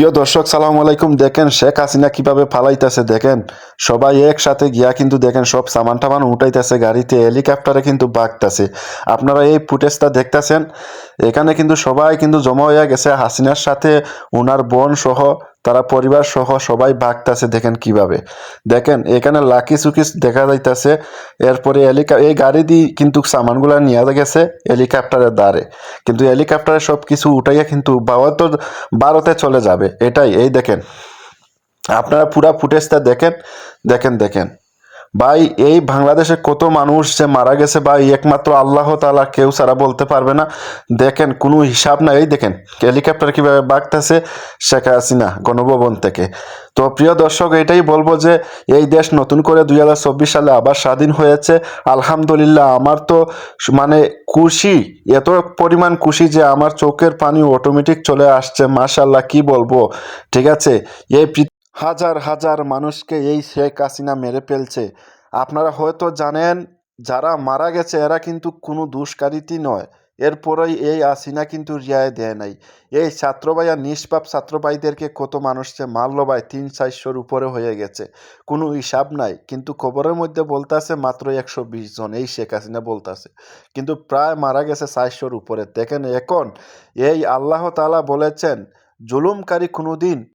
প্রিয় দর্শক, সালাম আলাইকুম। দেখেন শেখ হাসিনা কীভাবে ফালাইতেছে, দেখেন। সবাই একসাথে গিয়া কিন্তু দেখেন সব সামান টামান উঠাইতেছে, গাড়িতে হেলিকপ্টারে কিন্তু বাগতাছে। আপনারা এই ফুটেজটা দেখতেছেন? এখানে কিন্তু সবাই কিন্তু জমা হয়ে গেছে হাসিনার সাথে ওনার বোন সহ। তারা পরিবার সহ সবাই ভাগতাছে দেখেন কীভাবে। দেখেন, এখানে লাকি সুকিস দেখা যাইতাছে, এরপরে হেলিকা এই গাড়ি দিয়ে কিন্তু সামানগুলো নিয়ে গেছে হেলিকপ্টারের দ্বারে। কিন্তু হেলিকপ্টারে সব কিছু উঠাইয়া কিন্তু বাবা তো ভারতে চলে যাবে। এটাই, এই দেখেন। আপনারা পুরা ফুটেজটা দেখেন দেখেন দেখেন। ভাই, এই বাংলাদেশে কত মানুষ যে মারা গেছে ভাই, একমাত্র আল্লাহ তালা কেউ সারা বলতে পারবে না। দেখেন, কোনো হিসাব নাই। এই দেখেন হেলিকপ্টার কীভাবে বাগতেছে, শেখ হাসিনা গণভবন থেকে। তো প্রিয় দর্শক, এটাই বলব যে, এই দেশ নতুন করে দুই হাজার চব্বিশ সালে আবার স্বাধীন হয়েছে। আলহামদুলিল্লাহ, আমার তো মানে খুশি, এত পরিমাণ খুশি যে আমার চোখের পানি অটোমেটিক চলে আসছে। মাশাল্লাহ কি বলব? ঠিক আছে? এই হাজার হাজার মানুষকে এই শেখ হাসিনা মেরে ফেলছে। আপনারা হয়তো জানেন, যারা মারা গেছে এরা কিন্তু কোনো দুষ্কারিতই নয়। এরপরেই এই আসিনা কিন্তু রিয়ায় দেয় নাই। এই ছাত্রভাই আর নিষ্পাপ ছাত্রভাইদেরকে কত মানুষ যে মারলো ভাই, তিন চারশোর উপরে হয়ে গেছে। কোনো হিসাব নাই। কিন্তু খবরের মধ্যে বলতাছে মাত্র একশো বিশ জন এই শেখ হাসিনা বলতাছে। কিন্তু প্রায় মারা গেছে চারশোর উপরে। দেখেন এখন এই আল্লাহ তাআলা বলেছেন, জুলুমকারী কোনোদিন